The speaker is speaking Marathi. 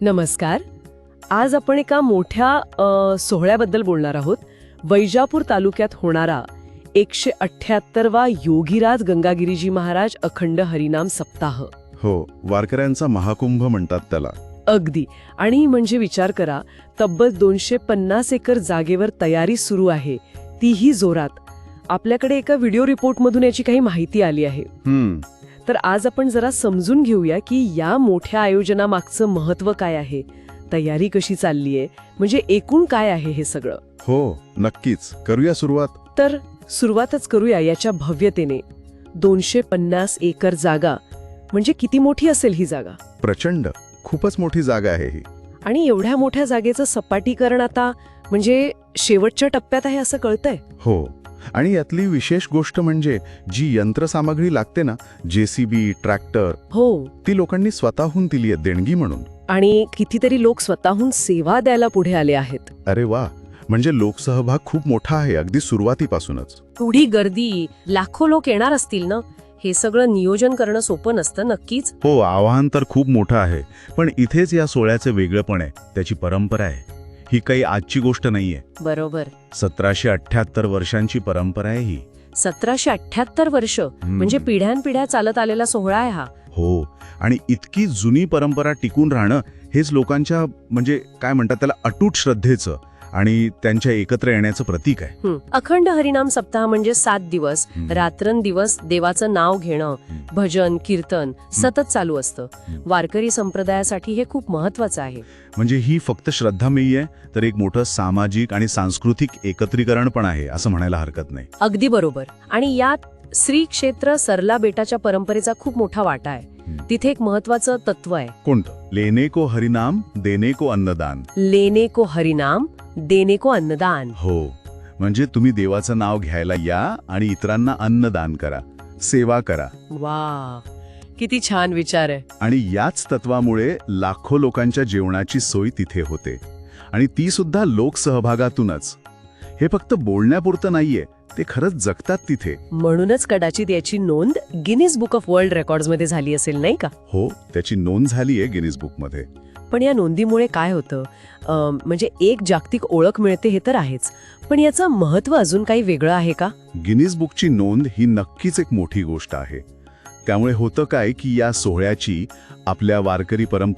नमस्कार. आज आपण एका मोठ्या सोहळ्याबद्दल बोलणार आहोत. वैजापूर तालुक्यात होणारा एकशे अठ्ठ्याहत्तरवा योगीराज गंगागिरीजी महाराज अखंड हरिनाम सप्ताह. हो वारकऱ्यांचा महाकुंभ म्हणतात त्याला. अगदी. आणि म्हणजे विचार करा तब्बल दोनशे पन्नास एकर जागेवर तयारी सुरू आहे. तीही जोरात. आपल्याकडे एका व्हिडिओ रिपोर्टमधून याची काही माहिती आली आहे. तर आज आपण जरा समजून घेऊया की या मोठ्या आयोजनामागचं महत्त्व काय आहे. तयारी कशी चाललीये म्हणजे एकूण काय आहे हे सगळं? हो नक्कीच. करूया सुरुवात. तर सुरुवातच करूया याच्या भव्यतेने. दोनशे पन्नास एकर जागा म्हणजे किती मोठी असेल ही जागा? प्रचंड. खूपच मोठी जागा आहे ही. आणि एवढ्या मोठ्या जागेचं सपाटीकरण आता म्हणजे शेवटच्या टप्प्यात आहे असं कळतंय? हो. आणि यातली विशेष गोष्ट म्हणजे जी यंत्रसामग्री लागते ना जेसीबी ट्रॅक्टर हो. ती लोकांनी स्वतःहून दिली आहे देणगी म्हणून. आणि कितीतरी लोक स्वतःहून सेवा द्यायला पुढे आले आहेत. अरे वा! म्हणजे लोकसहभाग खूप मोठा आहे अगदी सुरुवातीपासूनच. एवढी गर्दी लाखो लोक येणार असतील ना? हे सगळं नियोजन करणं सोपं नसतं नक्कीच? हो आव्हान तर खूप मोठं आहे पण इथेच या सोहळ्याचं वेगळंपण आहे त्याची परंपरा आहे. ही काही आजची गोष्ट नाहीये. बरोबर. सतराशे अठ्ठ्याहत्तर वर्षांची परंपरा आहे ही. सतराशे अठ्ठ्याहत्तर वर्ष. म्हणजे पिढ्यानपिढ्या चालत आलेला सोहळा आहे हा. हो. आणि इतकी जुनी परंपरा टिकून राहणं हेच लोकांच्या म्हणजे काय म्हणतात त्याला अटूट श्रद्धेचं. आणि त्यांच्या एकत्र येण्याचं प्रतीक आहे. अखंड हरिनाम सप्ताह म्हणजे सात दिवस. रात्रंदिवस देवाचं नाव घेणं. भजन कीर्तन सतत चालू असतं. वारकरी संप्रदायासाठी हे खूप महत्वाचं आहे. म्हणजे ही फक्त श्रद्धा आहे तर एक मोठं सामाजिक आणि सांस्कृतिक एकत्रीकरण पण आहे असं म्हणायला हरकत नाही. अगदी बरोबर. आणि यात श्री क्षेत्र सरला बेटाच्या परंपरेचा खूप मोठा वाटा आहे. तिथे एक महत्वाचं तत्व आहे. कोणतं? लेने को हरिनाम देने को अन्नदान. लेने को हरिनाम देने को अन्नदान. हो म्हणजे तुम्ही देवाचं नाव घ्यायला या आणि इतरांना अन्नदान करा सेवा करा. वा किती छान विचार आहे. आणि याच तत्वामुळे लाखो लोकांच्या जेवणाची सोय तिथे होते. आणि ती सुद्धा लोकसहभागातूनच. हे फक्त बोलण्यापुरतं नाहीये ते खरंच जगतात तिथे. म्हणूनच कदाचित याची नोंद गिनीज बुक ऑफ वर्ल्ड रेकॉर्ड्समध्ये झाली असेल नाही का? हो त्याची नोंद झालीये गिनीज बुकमध्ये. पण या नोंदीमुळे काय होतं? म्हणजे एक जागतिक ओळख मिळते हे तर आहेच. पण याचं महत्त्व अजून काही वेगळं आहे का? गिनीज बुकची नोंद ही नक्कीच एक मोठी गोष्ट आहे. त्यामुळे होतं काय की या सोहळ्याची आपल्या वारकरी परंपरा